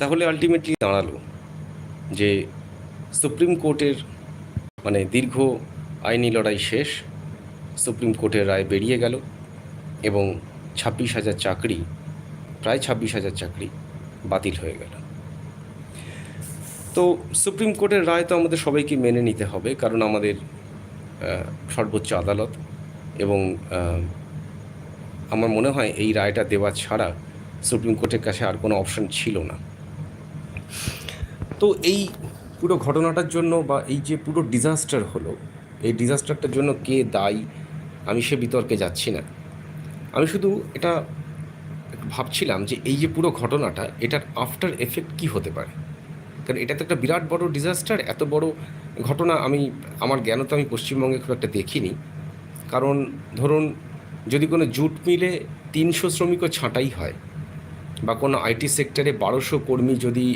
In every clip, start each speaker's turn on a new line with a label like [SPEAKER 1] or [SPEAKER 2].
[SPEAKER 1] তাহলে আলটিমেটলি দাঁড়াল যে সুপ্রিম কোর্টের মানে দীর্ঘ আইনি লড়াই শেষ, সুপ্রিম কোর্টের রায় বেরিয়ে গেল এবং ছাব্বিশ হাজার চাকরি, প্রায় ছাব্বিশ হাজার চাকরি বাতিল হয়ে গেল। তো সুপ্রিম কোর্টের রায় তো আমাদের সবাইকে মেনে নিতে হবে কারণ আমাদের সর্বোচ্চ আদালত এবং আমার মনে হয় এই রায়টা দেওয়া ছাড়া সুপ্রিম কোর্টের কাছে আর কোনো অপশন ছিল না। তো এই পুরো ঘটনাটার জন্য বা এই যে পুরো ডিজাস্টার হলো, এই ডিজাস্টারটার জন্য কে দায়ী, আমি সে বিতর্কে যাচ্ছি না। আমি শুধু এটা ভাবছিলাম যে এই যে পুরো ঘটনাটা, এটার আফটার এফেক্ট কি হতে পারে? কারণ এটা তো একটা বিরাট বড় ডিজাস্টার এত বড় ঘটনা আমি, আমার জ্ঞান তো আমি পশ্চিমবঙ্গে খুব একটা দেখিনি। কারণ ধরুন, যদি কোনো জুট মিলে তিনশো শ্রমিকও ছাঁটাই হয়, বা কোনো আইটি সেক্টরে বারোশো কর্মী যদি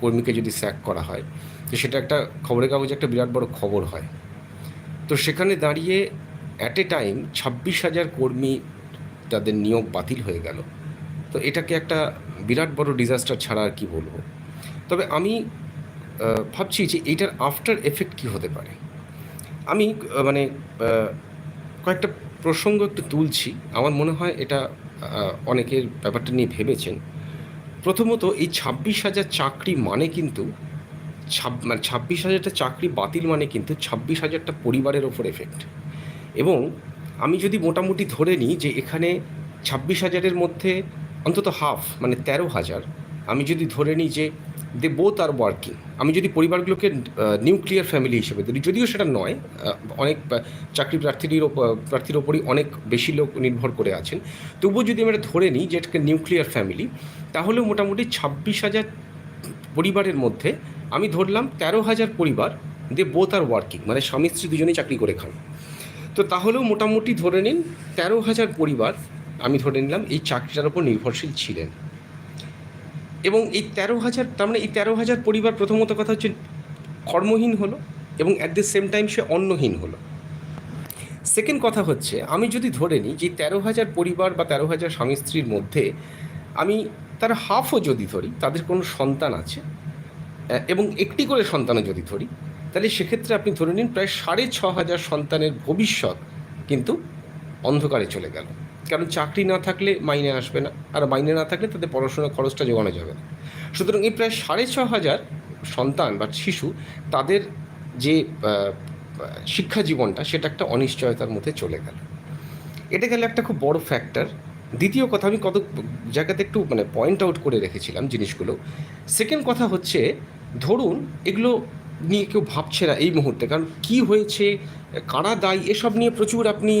[SPEAKER 1] কর্মীকে যদি স্যাক করা হয়, তো সেটা একটা খবরের কাগজে, একটা বিরাট বড় খবর হয়। তো সেখানে দাঁড়িয়ে অ্যাট এ টাইম ছাব্বিশ হাজার কর্মী তাদের নিয়োগ বাতিল হয়ে গেল। তো এটাকে একটা বিরাট বড় ডিজাস্টার ছাড়া আর কি বলব? তবে আমি ভাবছি যে এইটার আফটার এফেক্ট কী হতে পারে? আমি মানে কয়েকটা প্রসঙ্গ একটু তুলছি। আমার মনে হয় এটা অনেকের ব্যাপারটা নিয়ে ভেবেছেন। প্রথমত এই ছাব্বিশ হাজার চাকরি মানে কিন্তু মানে ছাব্বিশ হাজারটা চাকরি বাতিল মানে কিন্তু ছাব্বিশ হাজারটা পরিবারের ওপর এফেক্ট এবং আমি যদি মোটামুটি ধরে নিই যে এখানে ছাব্বিশ হাজারের মধ্যে অন্তত হাফ মানে তেরো হাজার, আমি যদি ধরে নিই যে দে বোথ আর ওয়ার্কিং আমি যদি পরিবারগুলোকে নিউক্লিয়ার ফ্যামিলি হিসেবে ধরি, যদিও সেটা নয় অনেক চাকরি প্রার্থীর প্রার্থীর ওপরই অনেক বেশি লোক নির্ভর করে আছেন। তবুও যদি আমরা ধরে নিই যে এটাকে নিউক্লিয়ার ফ্যামিলি তাহলেও মোটামুটি ছাব্বিশ হাজার পরিবারের মধ্যে আমি ধরলাম তেরো হাজার পরিবার দে বোথ আর ওয়ার্কিং মানে স্বামী স্ত্রী দুজনেই চাকরি করে খান। তো তাহলেও মোটামুটি ধরে নিন, তেরো হাজার পরিবার আমি ধরে নিলাম এই চাকরিটার উপর নির্ভরশীল ছিলেন। এবং এই তেরো হাজার, তার মানে এই তেরো হাজার পরিবার প্রথমত কথা হচ্ছে কর্মহীন হলো এবং অ্যাট দ্য সেম টাইম সে অন্নহীন হলো। সেকেন্ড কথা হচ্ছে, আমি যদি ধরে নিই যে তেরো হাজার পরিবার বা তেরো হাজার স্বামী স্ত্রীর মধ্যে আমি তার হাফও যদি ধরি, তাদের কোনো সন্তান আছে? এবং একটি করে সন্তানও যদি ধরি, তাহলে সেক্ষেত্রে আপনি ধরে নিন প্রায় সাড়ে ছ হাজার সন্তানের ভবিষ্যৎ কিন্তু অন্ধকারে চলে গেল। কারণ চাকরি না থাকলে মাইনে আসবে না। আর মাইনে না থাকলে তাদের পড়াশোনার খরচটা জোগানো যাবে না। সুতরাং এই প্রায় সাড়ে ছ হাজার সন্তান বা শিশু তাদের যে শিক্ষা জীবনটা সেটা একটা অনিশ্চয়তার মধ্যে চলে গেল। এটা গেলে একটা খুব বড় ফ্যাক্টর দ্বিতীয় কথা, আমি কত জায়গাতে একটু মানে পয়েন্ট আউট করে রেখেছিলাম জিনিসগুলো। সেকেন্ড কথা হচ্ছে, ধরুন এগুলো নিয়ে কেউ ভাবছে না এই মুহূর্তে। কারণ কি হয়েছে, কারা দায়ী, এসব নিয়ে প্রচুর আপনি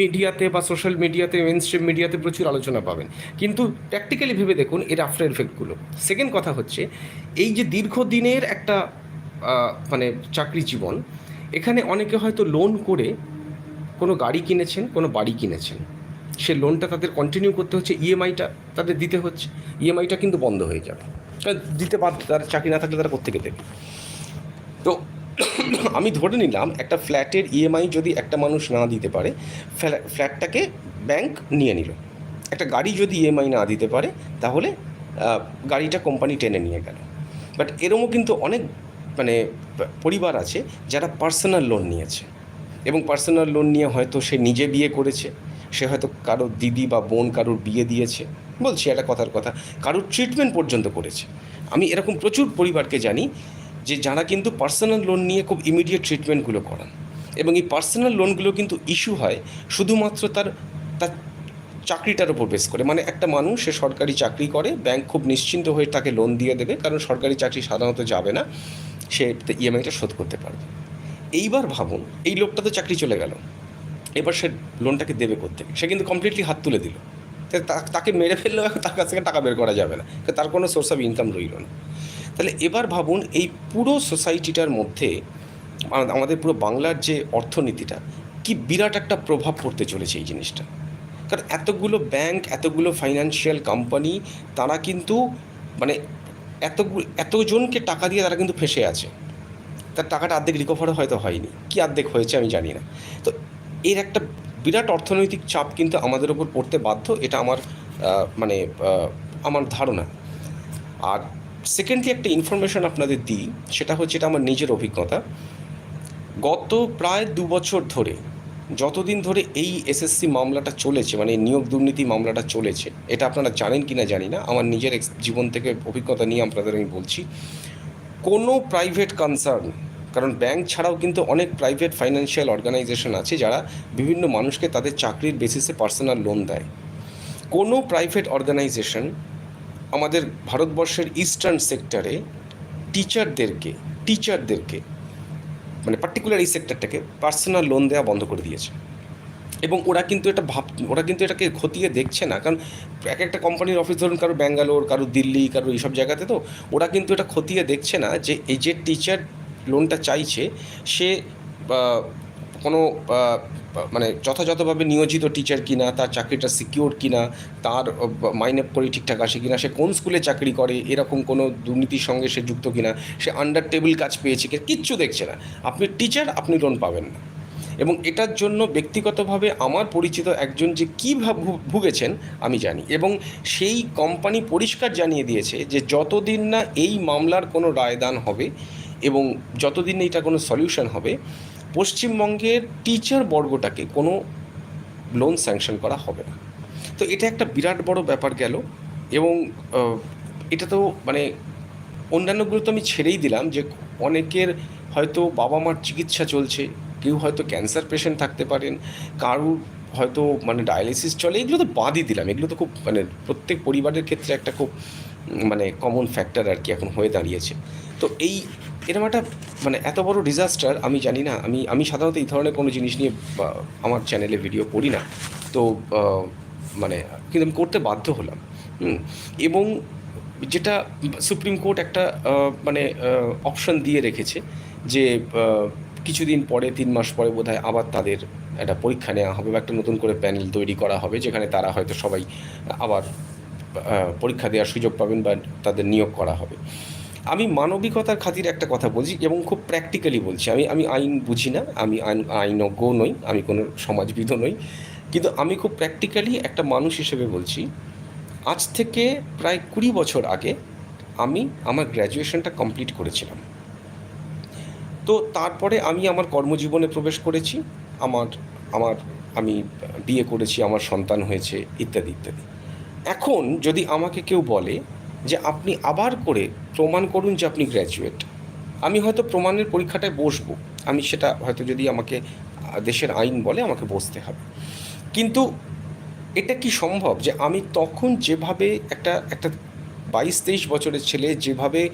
[SPEAKER 1] মিডিয়াতে বা সোশ্যাল মিডিয়াতে মেন স্ট্রিম মিডিয়াতে প্রচুর আলোচনা পাবেন। কিন্তু প্র্যাকটিক্যালি ভেবে দেখুন এর আফটার এফেক্টগুলো সেকেন্ড কথা হচ্ছে, এই যে দীর্ঘদিনের একটা মানে চাকরি জীবন, এখানে অনেকে হয়তো লোন করে কোনো গাড়ি কিনেছেন, কোনো বাড়ি কিনেছেন। সে লোনটা তাদের কন্টিনিউ করতে হচ্ছে ইএমআইটা তাদের দিতে হচ্ছে। ইএমআইটা কিন্তু বন্ধ হয়ে যাবে। দিতে বাধ্য, তার চাকরি না থাকলে তারা কোথেকে দেবে? তো আমি ধরে নিলাম একটা ফ্ল্যাটের ইএমআই যদি একটা মানুষ না দিতে পারে, ফ্ল্যা- ফ্ল্যাটটাকে ব্যাংক নিয়ে নিল। একটা গাড়ি যদি ইএমআই না দিতে পারে, তাহলে গাড়িটা কোম্পানি টেনে নিয়ে গেল। বাট এরমও কিন্তু অনেক মানে পরিবার আছে যারা পার্সোনাল লোন নিয়েছে। এবং পার্সোনাল লোন নিয়ে হয়তো সে নিজে বিয়ে করেছে, সে হয়তো কারোর দিদি বা বোন কারোর বিয়ে দিয়েছে, বলছি একটা কথার কথা, কারোর ট্রিটমেন্ট পর্যন্ত করেছে। আমি এরকম প্রচুর পরিবারকে জানি যে যারা কিন্তু পার্সোনাল লোন নিয়ে খুব ইমিডিয়েট ট্রিটমেন্টগুলো করান এবং এই পার্সোনাল লোনগুলো কিন্তু ইস্যু হয় শুধুমাত্র তার তার চাকরিটার উপর বেস করে। মানে একটা মানুষ সে সরকারি চাকরি করে ব্যাংক খুব নিশ্চিন্ত হয়ে তাকে লোন দিয়ে দেবে, কারণ সরকারি চাকরি সাধারণত যাবে না, সে ইএমআইটা শোধ করতে পারবে। এইবার ভাবুন, এই লোকটা তো চাকরি চলে গেল, এবার সে লোনটাকে দেবে করতে সে কিন্তু কমপ্লিটলি হাত তুলে দিল। তাকে মেরে ফেললেও তার কাছ থেকে টাকা বের করা যাবে না, তার কোনো সোর্স অফ ইনকাম রইল না। তাহলে এবার ভাবুন এই পুরো সোসাইটিটার মধ্যে আমাদের পুরো বাংলার যে অর্থনীতিটা, কি বিরাট একটা প্রভাব পড়তে চলেছে এই জিনিসটা। কারণ এতগুলো ব্যাংক এতগুলো ফাইন্যান্সিয়াল কোম্পানি তারা কিন্তু মানে এতগুলো এতজনকে টাকা দিয়ে তারা কিন্তু ফেসে আছে। তার টাকাটা অর্ধেক রিকভারও হয়তো হয়নি। কি অর্ধেক হয়েছে আমি জানি না। তো এর একটা বিরাট অর্থনৈতিক চাপ কিন্তু আমাদের ওপর পড়তে বাধ্য, এটা আমার মানে আমার ধারণা। আর সেকেন্ডলি একটা ইনফরমেশন আপনাদের দিই, সেটা হচ্ছে এটা আমার নিজের অভিজ্ঞতা। গত প্রায় দু বছর ধরে, যতদিন ধরে এই এসএসসি মামলাটা চলেছে মানে নিয়োগ দুর্নীতি মামলাটা চলেছে, এটা আপনারা জানেন কি না জানি না, আমার নিজের জীবন থেকে অভিজ্ঞতা নিয়ে আপনাদের আমি বলছি, কোনো প্রাইভেট কনসার্ন কারণ ব্যাংক ছাড়াও কিন্তু অনেক প্রাইভেট ফাইন্যান্সিয়াল অর্গানাইজেশন আছে যারা বিভিন্ন মানুষকে তাদের চাকরির বেসিসে পার্সোনাল লোন দেয়। কোনো প্রাইভেট অর্গানাইজেশন আমাদের ভারতবর্ষের ইস্টার্ন সেক্টরে টিচারদেরকে টিচারদেরকে মানে পার্টিকুলার এই সেক্টরটাকে পার্সোনাল লোন দেওয়া বন্ধ করে দিয়েছে। এবং ওরা কিন্তু এটা ভাব, ওরা কিন্তু এটাকে খতিয়ে দেখছে না। কারণ এক একটা কোম্পানির অফিস ধরুন কারও ব্যাঙ্গালোর কারও দিল্লি, কারও এইসব জায়গাতে তো ওরা কিন্তু এটা খতিয়ে দেখছে না যে এই যে টিচার লোনটা চাইছে, সে কোনো মানে যথাযথভাবে নিয়োজিত টিচার কিনা, তার চাকরিটা সিকিওর কিনা, তার মাইনে করে ঠিকঠাক আসে কিনা, সে কোন স্কুলে চাকরি করে, এরকম কোনো দুর্নীতির সঙ্গে সে যুক্ত কিনা, সে আন্ডার টেবিল কাজ পেয়েছে কি কিচ্ছু দেখছে না। আপনি টিচার আপনি লোন পাবেন না। এবং এটার জন্য ব্যক্তিগতভাবে আমার পরিচিত একজন যে কী ভুগেছেন, আমি জানি। এবং সেই কোম্পানি পরিষ্কার জানিয়ে দিয়েছে যে যতদিন না এই মামলার কোনো রায়দান হবে এবং যতদিন না এটা কোনো সলিউশন হবে পশ্চিমবঙ্গের টিচার বর্গটাকে কোনো লোন স্যাংশন করা হবে না। তো এটা একটা বিরাট বড় ব্যাপার গেল এবং এটা তো মানে অন্যান্যগুলো তো আমি ছেড়েই দিলাম যে অনেকের হয়তো বাবা মার চিকিৎসা চলছে, কেউ হয়তো ক্যান্সার পেশেন্ট থাকতে পারেন, কারুর হয়তো মানে ডায়ালিসিস চলে, এগুলো তো বাদই দিলাম। এগুলো তো খুব মানে প্রত্যেক পরিবারের ক্ষেত্রে একটা খুব মানে কমন ফ্যাক্টর আর কি এখন হয়ে দাঁড়িয়েছে। তো এই, এরকম একটা মানে এত বড় ডিজাস্টার আমি জানি না, আমি আমি সাধারণত এই ধরনের কোনো জিনিস নিয়ে আমার চ্যানেলে ভিডিও করি না। তো মানে কিন্তু আমি করতে বাধ্য হলাম। এবং যেটা সুপ্রিম কোর্ট একটা মানে অপশন দিয়ে রেখেছে যে কিছুদিন পরে, তিন মাস পরে বোধহয় আবার তাদের একটা পরীক্ষা নেওয়া হবে বা একটা নতুন করে প্যানেল তৈরি করা হবে, যেখানে তারা হয়তো সবাই আবার পরীক্ষা দেওয়ার সুযোগ পাবেন বা তাদের নিয়োগ করা হবে। আমি মানবিকতার খাতির একটা কথা বলছি এবং খুব প্র্যাকটিক্যালি বলছি। আমি আমি আইন বুঝি না, আমি আইন, আইনজ্ঞ নই, আমি কোনো সমাজবিদও নই, কিন্তু আমি খুব প্র্যাকটিক্যালি একটা মানুষ হিসেবে বলছি, আজ থেকে প্রায় কুড়ি বছর আগে আমি আমার গ্র্যাজুয়েশনটা কমপ্লিট করেছিলাম। তো তারপরে আমি আমার কর্মজীবনে প্রবেশ করেছি। আমার আমার আমি বিয়ে করেছি, আমার সন্তান হয়েছে, ইত্যাদি ইত্যাদি। এখন যদি আমাকে কেউ বলে যে আপনি আবার করে প্রমাণ করুন যে আপনি গ্র্যাজুয়েট আমি হয়তো প্রমাণের পরীক্ষাটায় বসবো। আমি সেটা হয়তো যদি আমাকে দেশের আইন বলে আমাকে বসতে হবে। কিন্তু এটা কি সম্ভব যে আমি তখন যেভাবে একটা একটা বাইশ তেইশ বছরের ছেলে যেভাবে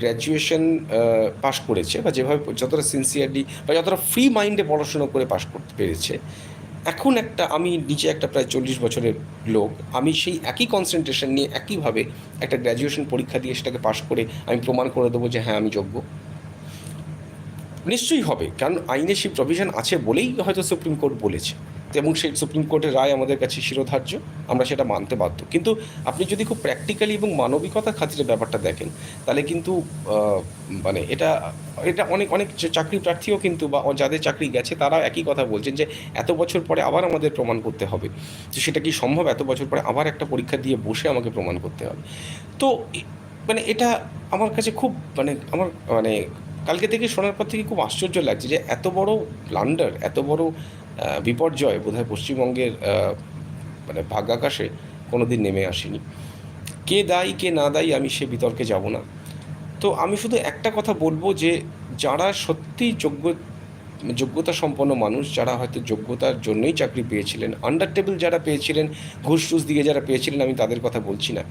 [SPEAKER 1] গ্র্যাজুয়েশন পাশ করেছে বা যেভাবে যতটা সিনসিয়ারলি বা যতটা ফ্রি মাইন্ডে পড়াশোনা করে পাশ করতে পেরেছে, এখন একটা আমি নিজে একটা প্রায় চল্লিশ বছরের লোক, আমি সেই একই কনসেন্ট্রেশন নিয়ে একইভাবে একটা গ্র্যাজুয়েশন পরীক্ষা দিয়ে সেটাকে পাশ করে আমি প্রমাণ করে দেবো যে হ্যাঁ আমি যোগ্য। নিশ্চয়ই হবে, কারণ আইনে সেই প্রভিশন আছে বলেই হয়তো সুপ্রিম কোর্ট বলেছে। এবং সেই সুপ্রিম কোর্টের রায় আমাদের কাছে শিরোধার্য, আমরা সেটা মানতে বাধ্য। কিন্তু আপনি যদি খুব প্র্যাকটিক্যালি এবং মানবিকতার খাতিরে ব্যাপারটা দেখেন, তাহলে কিন্তু মানে এটা এটা অনেক অনেক চাকরি প্রার্থীও কিন্তু বা যাদের চাকরি গেছে তারা একই কথা বলছেন যে এত বছর পরে আবার আমাদের প্রমাণ করতে হবে। যে সেটা কি সম্ভব? এত বছর পরে আবার একটা পরীক্ষা দিয়ে বসে আমাকে প্রমাণ করতে হবে। তো মানে এটা আমার কাছে খুব মানে আমার মানে কালকে থেকে শোনার পর থেকে খুব আশ্চর্য লাগছে যে এত বড় ব্লান্ডার এত বড় বিপর্যয় বোধহয় পশ্চিমবঙ্গের মানে ভাগ্যাকাশে কোনো দিন নেমে আসেনি। কে দায়ী, কে না দায়ী আমি সে বিতর্কে যাব না। তো আমি শুধু একটা কথা বলব যে, যারা সত্যি যোগ্য যোগ্যতা সম্পন্ন মানুষ, যারা হয়তো যোগ্যতার জন্যই চাকরি পেয়েছিলেন আন্ডার টেবিল যারা পেয়েছিলেন ঘুষ টুস দিয়ে যারা পেয়েছিলেন, আমি তাদের কথা বলছি না।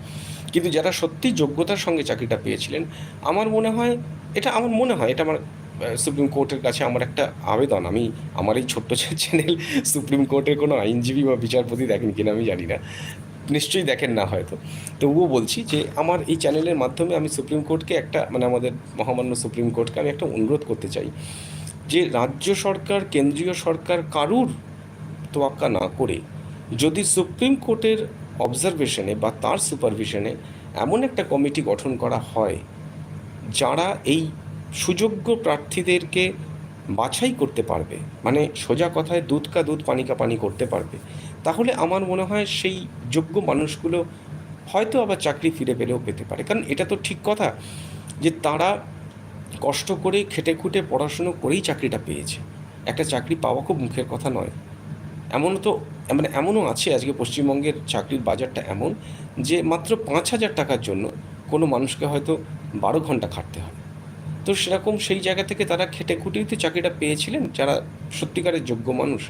[SPEAKER 1] কিন্তু যারা সত্যি যোগ্যতার সঙ্গে চাকরিটা পেয়েছিলেন, আমার মনে হয়, এটা আমার মনে হয়, এটা আমার সুপ্রিম কোর্টের কাছে আমার একটা আবেদন। আমি আমার এই ছোট্ট চ্যানেল সুপ্রিম কোর্টের কোনো আইনজীবী বা বিচারপতি দেখেন কিনা আমি জানি না। নিশ্চয়ই দেখেন না হয়তো। তবুও বলছি যে, আমার এই চ্যানেলের মাধ্যমে আমি সুপ্রিম কোর্টকে একটা মানে আমাদের মহামান্য সুপ্রিম কোর্টকে আমি একটা অনুরোধ করতে চাই যে, রাজ্য সরকার, কেন্দ্রীয় সরকার কারুর তোয়াক্কা না করে যদি সুপ্রিম কোর্টের অবজারভেশনে বা তার সুপারভিশনে এমন একটা কমিটি গঠন করা হয় যারা এই সুযোগ্য প্রার্থীদেরকে বাছাই করতে পারবে মানে সোজা কথায় দুধ কা দুধ, পানি কা পানি করতে পারবে। তাহলে আমার মনে হয় সেই যোগ্য মানুষগুলো হয়তো আবার চাকরি ফিরে পেলেও পেতে পারে। কারণ এটা তো ঠিক কথা যে তারা কষ্ট করে খেটে খুঁটে পড়াশুনো করেই চাকরিটা পেয়েছে। একটা চাকরি পাওয়া খুব মুখের কথা নয়। এমনও তো মানে এমনও আছে, আজকে পশ্চিমবঙ্গের চাকরির বাজারটা এমন যে মাত্র পাঁচ হাজার টাকার জন্য কোনো মানুষকে হয়তো বারো ঘণ্টা খাটতে হয় তো সেরকম সেই জায়গা থেকে তারা খেটে খুঁটেই তো চাকরিটা পেয়েছিলেন যারা সত্যিকারের যোগ্য মানুষ।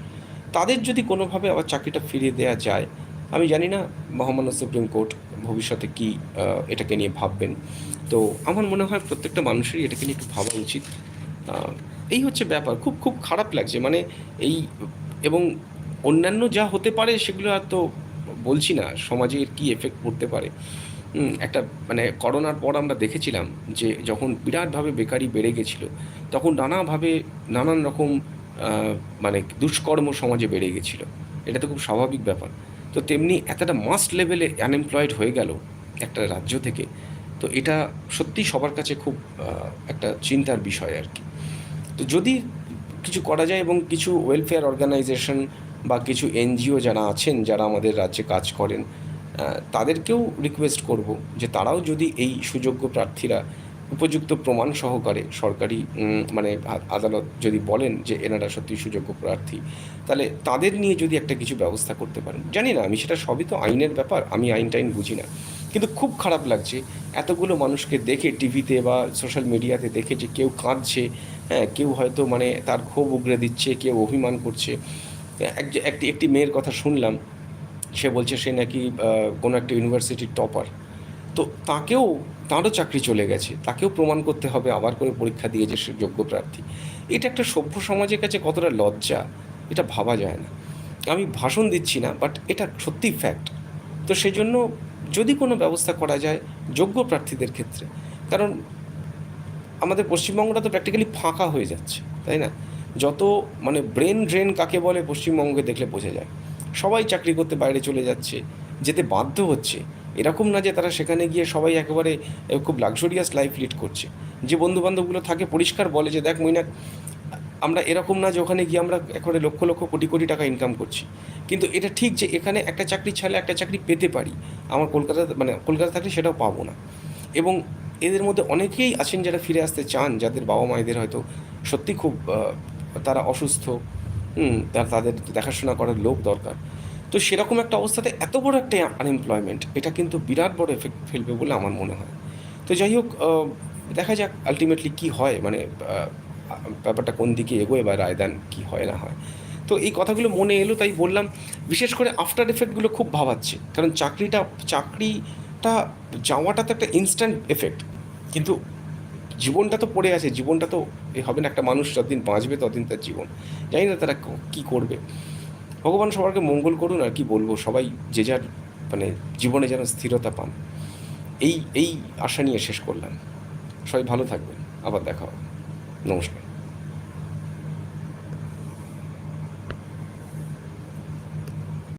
[SPEAKER 1] তাদের যদি কোনোভাবে আবার চাকরিটা ফিরিয়ে দেওয়া যায়, আমি জানি না মহামান্য সুপ্রিম কোর্ট ভবিষ্যতে কি এটাকে নিয়ে ভাববেন। তো আমার মনে হয় প্রত্যেকটা মানুষেরই এটাকে নিয়ে একটু ভাবা উচিত। এই হচ্ছে ব্যাপার। খুব খুব খারাপ লাগছে। মানে এই এবং অন্যান্য যা হতে পারে সেগুলো আর তো বলছি না, সমাজে এর কী এফেক্ট পড়তে পারে। একটা মানে করোনার পর আমরা দেখেছিলাম যে যখন বিরাটভাবে বেকারি বেড়ে গেছিল, তখন নানাভাবে নানান রকম মানে দুষ্কর্ম সমাজে বেড়ে গেছিল। এটা তো খুব স্বাভাবিক ব্যাপার। তো তেমনি এতটা মাস্ট লেভেলে আনএমপ্লয়েড হয়ে গেল একটা রাজ্য থেকে, তো এটা সত্যি সবার কাছে খুব একটা চিন্তার বিষয় আর কি। তো যদি কিছু করা যায় এবং কিছু ওয়েলফেয়ার অর্গানাইজেশন বা কিছু এনজিও যারা আছেন, যারা আমাদের রাজ্যে কাজ করেন তাদেরকেও রিকোয়েস্ট করব যে তারাও যদি এই সুযোগ্য প্রার্থীরা উপযুক্ত প্রমাণ সহকারে সরকারি মানে আদালত যদি বলেন যে এনারা সত্যি সুযোগ্য প্রার্থী, তাহলে তাদের নিয়ে যদি একটা কিছু ব্যবস্থা করতে পারেন। জানি না, আমি সেটা সবই তো আইনের ব্যাপার, আমি আইন টাইন বুঝি না। কিন্তু খুব খারাপ লাগছে, এতগুলো মানুষকে দেখে টিভিতে বা সোশ্যাল মিডিয়াতে দেখে যে কেউ কাঁদছে হ্যাঁ কেউ হয়তো মানে তার ক্ষোভ উগরে দিচ্ছে, কেউ অভিমান করছে। এক একটি একটি মেয়ের কথা শুনলাম সে বলছে সে নাকি কোনো একটা ইউনিভার্সিটির টপার। তো তাকেও, তারও চাকরি চলে গেছে। তাকেও প্রমাণ করতে হবে, আবার করে পরীক্ষা দিয়ে যে সে যোগ্য প্রার্থী। এটা একটা সভ্য সমাজের কাছে কতটা লজ্জা, এটা ভাবা যায় না। আমি ভাষণ দিচ্ছি না বাট এটা সত্যি ফ্যাক্ট তো সেই জন্য যদি কোনো ব্যবস্থা করা যায় যোগ্য প্রার্থীদের ক্ষেত্রে, কারণ আমাদের পশ্চিমবঙ্গটা তো প্র্যাকটিক্যালি ফাঁকা হয়ে যাচ্ছে, তাই না? যত মানে ব্রেন ড্রেন কাকে বলে, পশ্চিমবঙ্গে দেখলে বোঝা যায়। সবাই চাকরি করতে বাইরে চলে যাচ্ছে, যেতে বাধ্য হচ্ছে। এরকম না যে তারা সেখানে গিয়ে সবাই একেবারে খুব লাক্সারিয়াস লাইফ লিড করছে। যে বন্ধুবান্ধবগুলো থাকে পরিষ্কার বলে যে, দেখ মইনাক আমরা এরকম না যে ওখানে গিয়ে আমরা একেবারে লক্ষ লক্ষ কোটি কোটি টাকা ইনকাম করছি। কিন্তু এটা ঠিক যে এখানে একটা চাকরি ছাড়লে একটা চাকরি পেতে পারি। আমার কলকাতা মানে কলকাতা থাকলে সেটাও পাবো না। এবং এদের মধ্যে অনেকেই আছেন যারা ফিরে আসতে চান, যাদের বাবা মায়েদের হয়তো সত্যি খুব তারা অসুস্থ। তার তাদের দেখাশোনা করার লোক দরকার। তো সেরকম একটা অবস্থাতে এত বড় একটা আনএমপ্লয়মেন্ট এটা কিন্তু বিরাট বড় এফেক্ট ফেলবে বলে আমার মনে হয়। তো যাই হোক দেখা যাক আলটিমেটলি কি হয় মানে ব্যাপারটা কোন দিকে এগোয় বা রায়দান কি হয় না হয়। তো এই কথাগুলো মনে এলো, তাই বললাম, বিশেষ করে আফটার এফেক্টগুলো খুব ভাবাচ্ছে। কারণ চাকরিটা চাকরিটা যাওয়াটা তো একটা ইনস্ট্যান্ট এফেক্ট কিন্তু জীবনটা তো পড়ে আছে, জীবনটা তো হবে না, একটা মানুষ যতদিন বাঁচবে ততদিন তার জীবন। জানি না তারা কি, কী করবে। ভগবান সবারকে মঙ্গল করুন আর কি বলব, সবাই যে যার মানে জীবনে যেন স্থিরতা পান। এই এই আশা নিয়ে শেষ করলাম। সবাই ভালো থাকবেন, আবার দেখা হবে। নমস্কার।